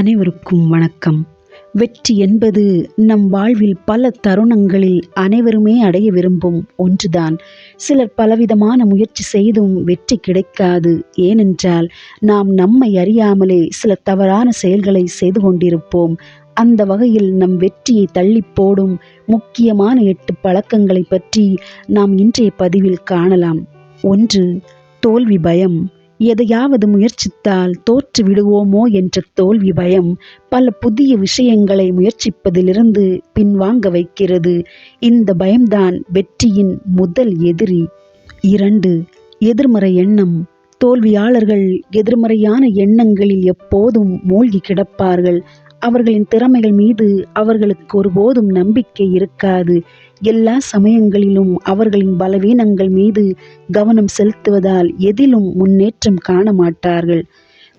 அனைவருக்கும் வணக்கம். வெற்றி என்பது நம் வாழ்வில் பல தருணங்களில் அனைவருமே அடைய விரும்பும் ஒன்றுதான். சிலர் பலவிதமான முயற்சி செய்தும் வெற்றி கிடைக்காது. ஏனென்றால் நாம் நம்மை அறியாமலே சில தவறான செயல்களை செய்து கொண்டிருப்போம். அந்த வகையில் நம் வெற்றியை தள்ளி போடும் முக்கியமான எட்டு பழக்கங்களை பற்றி நாம் இன்றைய பதிவில் காணலாம். ஒன்று தோல்வி பயம். எதையாவது முயற்சித்தால் தோற்று விடுவோமோ என்ற தோல்வி பயம் பல புதிய விஷயங்களை முயற்சிப்பதிலிருந்து பின்வாங்க வைக்கிறது. இந்த பயம்தான் வெற்றியின் முதல் எதிரி. இரண்டு எதிர்மறை எண்ணம். தோல்வியாளர்கள் எதிர்மறையான எண்ணங்களில் எப்போதும் மூழ்கி கிடப்பார்கள். அவர்களின் திறமைகள் மீது அவர்களுக்கு ஒருபோதும் நம்பிக்கை இருக்காது. எல்லா சமயங்களிலும் அவர்களின் பலவீனங்கள் மீது கவனம் செலுத்துவதால் எதிலும் முன்னேற்றம் காண மாட்டார்கள்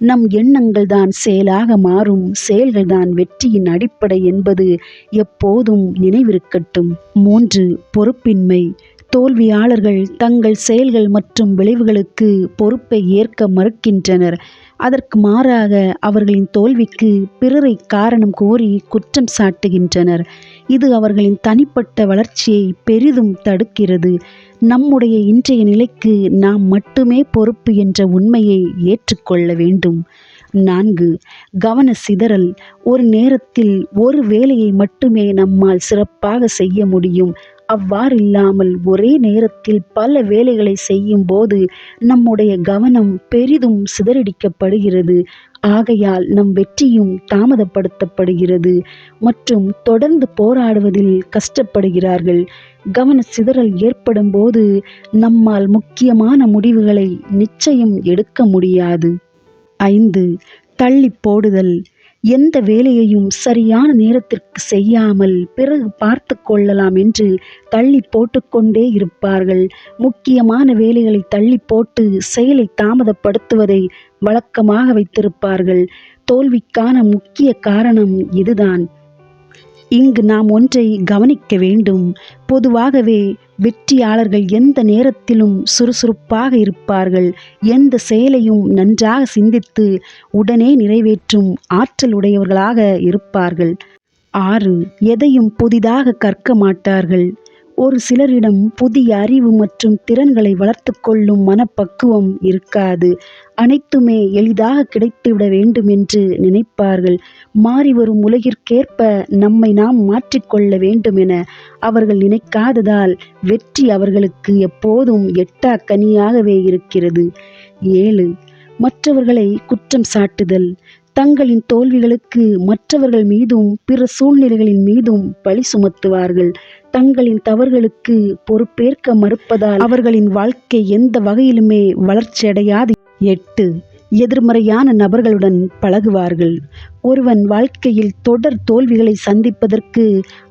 நம் எண்ணங்கள் தான் செயலாக மாறும். செயல்கள் தான் வெற்றியின் அடிப்படை என்பது எப்போதும் நினைவிருக்கட்டும். மூன்று பொறுப்பின்மை. தோல்வியாளர்கள் தங்கள் செயல்கள் மற்றும் விளைவுகளுக்கு பொறுப்பை ஏற்க மறுக்கின்றனர். அதற்கு மாறாக அவர்களின் தோல்விக்கு பிறரை காரணம் கோரி குற்றம் சாட்டுகின்றனர். இது அவர்களின் தனிப்பட்ட வளர்ச்சியை பெரிதும் தடுக்கிறது. நம்முடைய இன்றைய நிலைக்கு நாம் மட்டுமே பொறுப்பு என்ற உண்மையை ஏற்றுக்கொள்ள வேண்டும். நான்கு கவன சிதறல். ஒரு நேரத்தில் ஒரு வேலையை மட்டுமே நம்மால் சிறப்பாக செய்ய முடியும். அவ்வாறில்லாமல் ஒரே நேரத்தில் பல வேலைகளை செய்யும் போது நம்முடைய கவனம் பெரிதும் சிதறடிக்கப்படுகிறது. ஆகையால் நம் வெற்றியும் தாமதப்படுத்தப்படுகிறது. மற்றும் தொடர்ந்து போராடுவதில் கஷ்டப்படுகிறார்கள். கவன சிதறல் ஏற்படும் போது நம்மால் முக்கியமான முடிவுகளை நிச்சயம் எடுக்க முடியாது. ஐந்து தள்ளி போடுதல். எந்த வேலையையும் சரியான நேரத்திற்கு செய்யாமல் பிறகு பார்த்து கொள்ளலாம் என்று தள்ளி போட்டுக்கொண்டே இருப்பார்கள். முக்கியமான வேலைகளை தள்ளி போட்டு செயலை தாமதப்படுத்துவதை வழக்கமாக வைத்திருப்பார்கள். தோல்விக்கான முக்கிய காரணம் இதுதான். இங்கு நாம் ஒன்றை கவனிக்க வேண்டும். பொதுவாகவே வெற்றியாளர்கள் எந்த நேரத்திலும் சுறுசுறுப்பாக இருப்பார்கள். எந்த செயலையும் நன்றாக சிந்தித்து உடனே நிறைவேற்றும் ஆற்றல் உடையவர்களாக இருப்பார்கள். ஆறு எதையும் புதிதாக கற்க மாட்டார்கள். ஒரு சிலரிடம் புதிய அறிவு மற்றும் திறன்களை வளர்த்து கொள்ளும் மனப்பக்குவம் இருக்காது. அனைத்துமே எளிதாக கிடைத்துவிட வேண்டும் என்று நினைப்பார்கள். மாறிவரும் உலகிற்கேற்ப நம்மை நாம் மாற்றிக்கொள்ள வேண்டும் என அவர்கள் நினைக்காததால் வெற்றி அவர்களுக்கு எப்போதும் எட்டா கனியாகவே இருக்கிறது. ஏழு மற்றவர்களை குற்றம் சாட்டுதல். தங்களின் தோல்விகளுக்கு மற்றவர்கள் மீதும் பிற சூழ்நிலைகளின் மீதும் பழி சுமத்துவார்கள். தங்களின் தவறுகளுக்கு பொறுப்பேற்க மறுப்பதால் அவர்களின் வாழ்க்கை எந்த வகையிலுமே வளர்ச்சியடையாது. எட்டு. எதிர்மறையான நபர்களுடன் பழகுவார்கள். ஒருவன் வாழ்க்கையில் தொடர் தோல்விகளை சந்திப்பதற்கு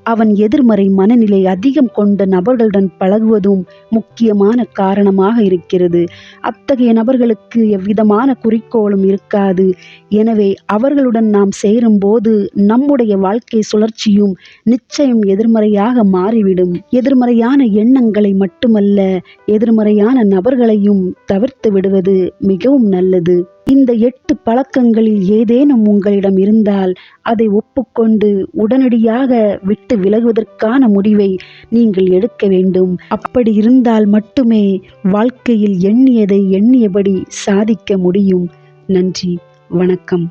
அவன் எதிர்மறை மனநிலை அதிகம் கொண்ட நபர்களுடன் பழகுவதும் முக்கியமான காரணமாக இருக்கிறது. அத்தகைய நபர்களுக்கு எவ்விதமான குறிக்கோளும் இருக்காது. எனவே அவர்களுடன் நாம் சேரும்போது நம்முடைய வாழ்க்கை சுழற்சியும் நிச்சயம் எதிர்மறையாக மாறிவிடும். எதிர்மறையான எண்ணங்களை மட்டுமல்ல எதிர்மறையான நபர்களையும் தவிர்த்து விடுவது மிகவும் நல்லது. இந்த எட்டு பழக்கங்களில் ஏதேனும் உங்களிடம் இருந்தால் அதை ஒப்புக்கொண்டு உடனடியாக விட்டு விலகுவதற்கான முடிவை நீங்கள் எடுக்க வேண்டும். அப்படி இருந்தால் மட்டுமே வாழ்க்கையில் எண்ணியதை எண்ணியபடி சாதிக்க முடியும். நன்றி. வணக்கம்.